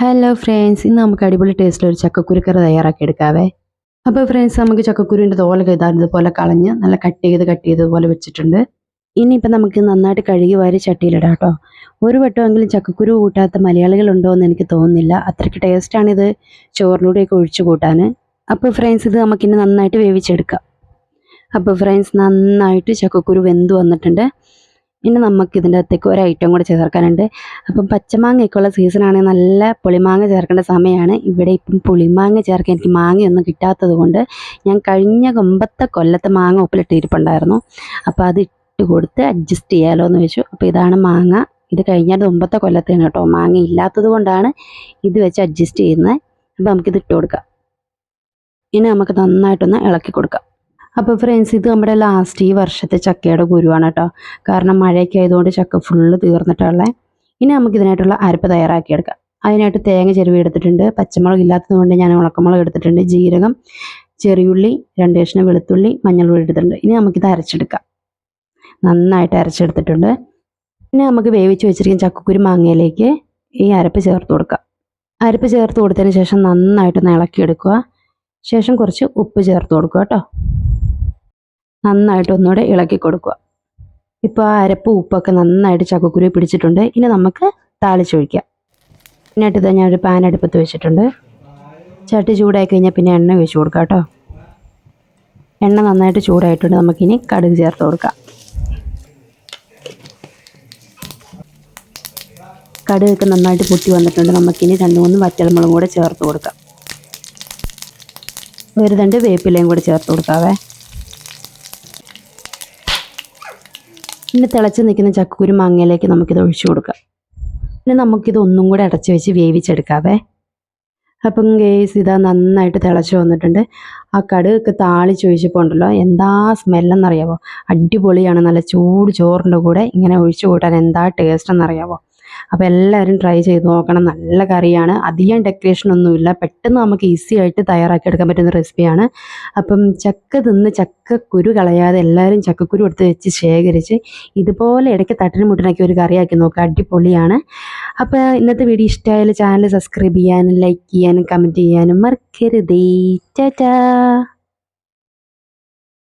Hello friends ഇന്ന് നമുക്ക് അടിപൊളി ടേസ്റ്റിൽ ഒരു ചക്കക്കുരുക്കറി തയ്യാറാക്കി എടുക്കാവേ. അപ്പോൾ ഫ്രണ്ട്സ് നമുക്ക് ചക്കക്കുരുവിന്റെ തോലൊക്കെ ഇതാ ഇതുപോലെ കളഞ്ഞ് നല്ല കട്ട് ചെയ്ത് കട്ട് ചെയ്തതുപോലെ വെച്ചിട്ടുണ്ട്. ഇനിയിപ്പോൾ നമുക്ക് നന്നായിട്ട് കഴുകി വാരി ചട്ടിയിലിടാം കേട്ടോ. ഒരു വട്ടമെങ്കിലും ചക്കക്കുരു കൂട്ടാത്ത മലയാളികളുണ്ടോ എന്ന് എനിക്ക് തോന്നുന്നില്ല. അത്രയ്ക്ക് ടേസ്റ്റാണിത് ചോറിലൂടെയൊക്കെ ഒഴിച്ചു കൂട്ടാൻ. അപ്പോൾ ഫ്രണ്ട്സ് ഇത് നമുക്കിനി നന്നായിട്ട് വേവിച്ചെടുക്കാം. അപ്പോൾ ഫ്രണ്ട്സ് നന്നായിട്ട് ചക്കക്കുരു വെന്ത് വന്നിട്ടുണ്ട്. ഇനി നമുക്ക് ഇതിന്റെ അകത്തേക്ക് ഒരു ഐറ്റം കൂടെ ചേർക്കാനുണ്ട്. അപ്പം പച്ചമാങ്ങയ്ക്കുള്ള സീസണാണെങ്കിൽ നല്ല പുളിമാങ്ങ ചേർക്കേണ്ട സമയമാണ് ഇവിടെ ഇപ്പം പുളിമാങ്ങ ചേർക്കാൻ എനിക്ക് മാങ്ങയൊന്നും കിട്ടാത്തത് കൊണ്ട് ഞാൻ കഴിഞ്ഞ കൊമ്പത്തെ കൊല്ലത്തെ മാങ്ങ ഉപ്പിലിട്ടിരിപ്പുണ്ടായിരുന്നു. അപ്പോൾ അത് ഇട്ട് കൊടുത്ത് അഡ്ജസ്റ്റ് ചെയ്യാമല്ലോ എന്ന് വെച്ചു. അപ്പോൾ ഇതാണ് മാങ്ങ. ഇത് കഴിഞ്ഞാൽ ഒമ്പത്തെ കൊല്ലത്തേന് കേട്ടോ. മാങ്ങ ഇല്ലാത്തത് കൊണ്ടാണ് ഇത് വെച്ച് അഡ്ജസ്റ്റ് ചെയ്യുന്നത്. അപ്പോൾ നമുക്കിത് ഇട്ട് കൊടുക്കാം. ഇനി നമുക്ക് നന്നായിട്ടൊന്ന് ഇളക്കി കൊടുക്കാം. അപ്പോൾ ഫ്രണ്ട്സ് ഇത് നമ്മുടെ ലാസ്റ്റ് ഈ വർഷത്തെ ചക്കയുടെ കുരുവാണ് കേട്ടോ. കാരണം മഴയൊക്കെ ആയതുകൊണ്ട് ചക്ക ഫുള്ള് തീർന്നിട്ടുള്ളത് ഇനി നമുക്ക് ഇതിനായിട്ടുള്ള അരപ്പ് തയ്യാറാക്കിയെടുക്കാം അതിനായിട്ട് തേങ്ങ ചെരുവി എടുത്തിട്ടുണ്ട്. പച്ചമുളക് ഇല്ലാത്തത് കൊണ്ട് ഞാൻ ഉണക്കമുളക് എടുത്തിട്ടുണ്ട്. ജീരകം ചെറിയുള്ളി രണ്ട് കഷ്ണം വെളുത്തുള്ളി മഞ്ഞൾപ്പൊടി എടുത്തിട്ടുണ്ട്. ഇനി നമുക്കിത് അരച്ചെടുക്കാം. നന്നായിട്ട് അരച്ചെടുത്തിട്ടുണ്ട്. പിന്നെ നമുക്ക് വേവിച്ച് വെച്ചിരിക്കുന്ന ചക്കക്കുരു മാങ്ങയിലേക്ക് ഈ അരപ്പ് ചേർത്ത് കൊടുക്കാം. അരപ്പ് ചേർത്ത് കൊടുത്തതിന് ശേഷം നന്നായിട്ടൊന്ന് ഇളക്കിയെടുക്കുക. ശേഷം കുറച്ച് ഉപ്പ് ചേർത്ത് കൊടുക്കുക കേട്ടോ. നന്നായിട്ട് ഒന്നുകൂടെ ഇളക്കി കൊടുക്കുക. ഇപ്പോൾ ആ അരപ്പ് ഉപ്പൊക്കെ നന്നായിട്ട് ചക്കക്കുരു പിടിച്ചിട്ടുണ്ട്. ഇനി നമുക്ക് താളിച്ചൊഴിക്കാം എന്നിട്ട് ഇതാ ഒരു പാൻ അടുപ്പത്ത് വെച്ചിട്ടുണ്ട്. ചട്ടി ചൂടായി കഴിഞ്ഞാൽ പിന്നെ എണ്ണ ഒഴിച്ച് കൊടുക്കാം കേട്ടോ. എണ്ണ നന്നായിട്ട് ചൂടായിട്ടുണ്ട്. നമുക്കിനി കടുക് ചേർത്ത് കൊടുക്കാം. കടുകൊക്കെ നന്നായിട്ട് പൊട്ടി വന്നിട്ടുണ്ട്. നമുക്കിനി രണ്ട് മൂന്ന് വറ്റൽമുളകും കൂടെ ചേർത്ത് കൊടുക്കാം. ഒരു രണ്ട് വേപ്പിലയും കൂടെ ചേർത്ത് കൊടുക്കാവേ. പിന്നെ തിളച്ച് നിൽക്കുന്ന ചക്കക്കുരു മാങ്ങയിലേക്ക് നമുക്കിത് ഒഴിച്ചു കൊടുക്കാം. പിന്നെ നമുക്കിത് ഒന്നും കൂടെ അടച്ച് വെച്ച് വേവിച്ചെടുക്കാവേ. അപ്പം ഗേസ് ഇതാ നന്നായിട്ട് തിളച്ച് വന്നിട്ടുണ്ട്. ആ കടുകൊക്കെ താളിച്ച് ഒഴിച്ചപ്പോൾ ഉണ്ടല്ലോ എന്താ സ്മെല്ലെന്നറിയാവോ അടിപൊളിയാണ്. നല്ല ചൂട് ചോറിന്റെ കൂടെ ഇങ്ങനെ ഒഴിച്ചു കൂട്ടാൻ എന്താ ടേസ്റ്റ് എന്നറിയാവോ അപ്പോൾ എല്ലാവരും ട്രൈ ചെയ്ത് നോക്കണം. നല്ല കറിയാണ്. അധികം ഡെക്കറേഷൻ ഒന്നുമില്ല. പെട്ടെന്ന് നമുക്ക് ഈസി ആയിട്ട് തയ്യാറാക്കി എടുക്കാൻ പറ്റുന്ന റെസിപ്പിയാണ് അപ്പം ചക്ക തിന്ന് ചക്ക കുരു കളയാതെ എല്ലാവരും ചക്കക്കുരു എടുത്ത് വെച്ച് ശേഖരിച്ച് ഇതുപോലെ ഇടയ്ക്ക് തട്ടിന് മുട്ടിനൊക്കെ ഒരു കറിയാക്കി നോക്കുക. അടിപൊളിയാണ്. അപ്പോൾ ഇന്നത്തെ വീഡിയോ ഇഷ്ടമായാലും ചാനൽ സബ്സ്ക്രൈബ് ചെയ്യാനും ലൈക്ക് ചെയ്യാനും കമന്റ് ചെയ്യാനും മറക്കരുതേ. ടാറ്റാ.